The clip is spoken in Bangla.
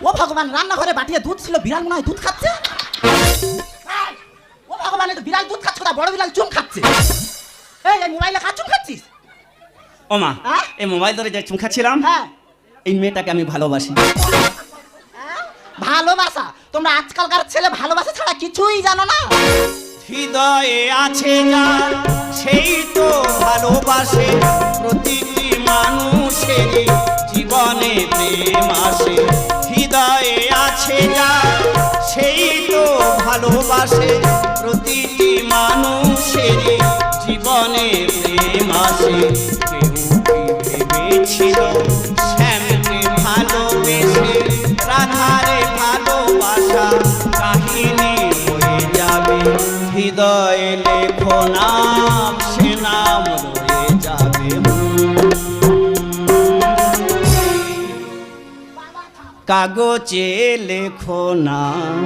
ও ভগবান রান্নাঘরে বাটিয়ে দুধ ছিল বিড়াল মনে হয় দুধ খাচ্ছে? ও ভগবান এটা বিড়াল দুধ খাচ্ছে না বড় বিড়াল চুন খাচ্ছে। এই এই মোবাইলে কার চুন খাচ্ছিস? ও মা? এই মোবাইল ধরে যে চুম খাচ্ছিলাম হ্যাঁ। এই মেয়েটাকে আমি ভালোবাসি? ভালোবাসা? তোমরা আজকালকার ছেলে ভালোবাসা ছাড়া কিছুই জানো না। হৃদয়ে আছে যার সেই তো ভালোবাসে। প্রতিটি মানুষের জীবনে প্রেম আসে। ভালোবাসে প্রতিটি মানুষের জীবনে প্রেম আসে। কেউ কি ভেবেছিল? শ্যামকে ভালোবেসে, রাধারে ভালোবাসা, কাহিনী হয়ে যাবে। হৃদয়ে লেখো নাম, সে নাম যাবে। কাগজে লেখো নাম।